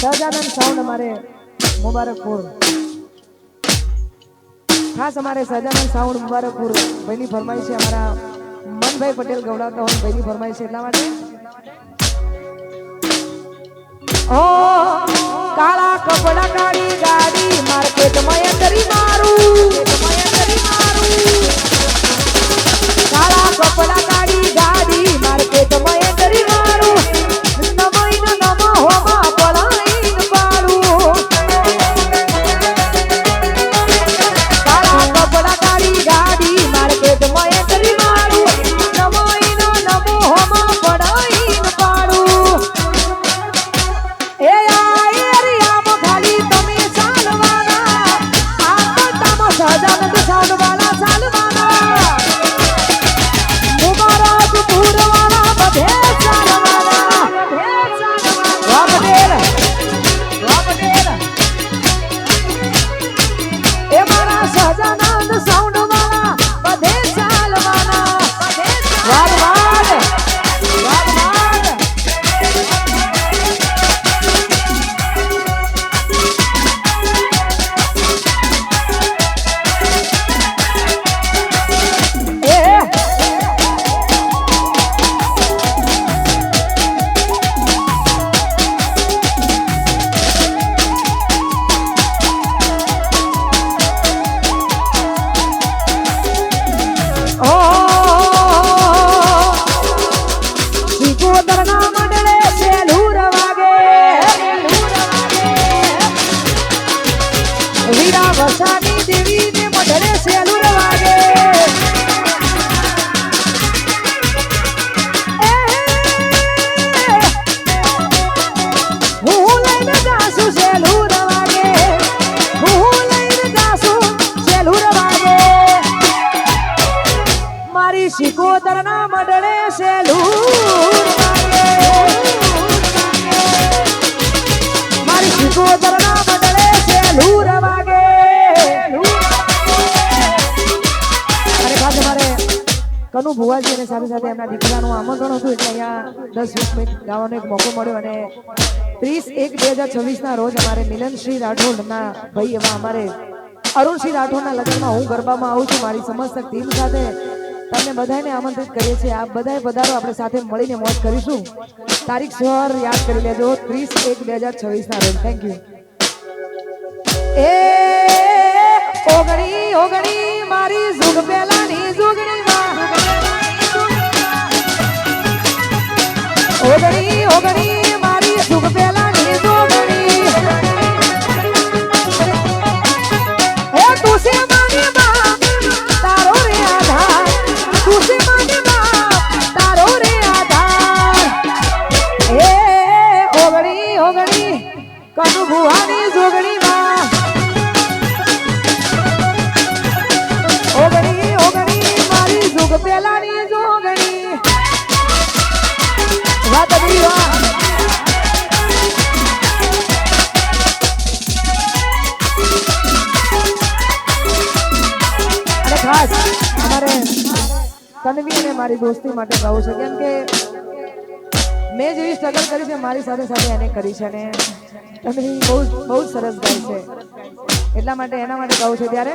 Sahajanand sound અમારે મુબારકપુર. ખાસ અમારે સહજાનંદ સાઉન્ડ મુબારકપુર. ભાઈની ફરમાઈ છે અમારા મનભાઈ પટેલ ગવડાવતા હોય ભાઈની ફરમાઈ છે એટલા માટે. ઓ કાળા કપડા કાળી ગાડી માર્કેટમાં વીરા વસાની દેવીને મંડળે સેલુર વાગે હું લઈને જાશું સેલુર વાગે હું લઈને જાશું સેલુર વાગે મારી શિકોતર ના મડળે સેલુર વાગે મારી શિકોતર ના મડળે સેલુર કનુ ભુવાજી અને સાથે સાથે એમના દીકરાનું આમંત્રણ હતું એટલે અહીંયા દસ વીસ મિનિટ ગાવાનો એક મોકો મળ્યો અને ત્રીસ એક બે હજાર છવ્વીસના રોજ અમારે મિલનશ્રી રાઠોડના ભાઈ એવા અમારે અરુણસિંહ રાઠોડના લગ્નમાં હું ગરબામાં આવું છું, મારી સમસ્ત ટીમ સાથે તમને બધાને આમંત્રિત કરીએ છીએ. આપ બધાએ પધારો, આપણે સાથે મળીને મોજ કરીશું. તારીખ સવાર યાદ કરી લેજો, ત્રીસ એક બે હજાર છવ્વીસના રોજ. થેન્ક યુ ઓગણી ઓગણી, મારી જુગ પેલાની અને મારી દોસ્તી માટે ગાવું છે, કેમ કે મેં જેવી સ્ટ્રગલ કરી છે, મારી સાથે સાથે એને કરી છે અને તનવી બહુ બહુ જ સરસ ગાય છે. એટલા માટે એના માટે ગાવું છે, ત્યારે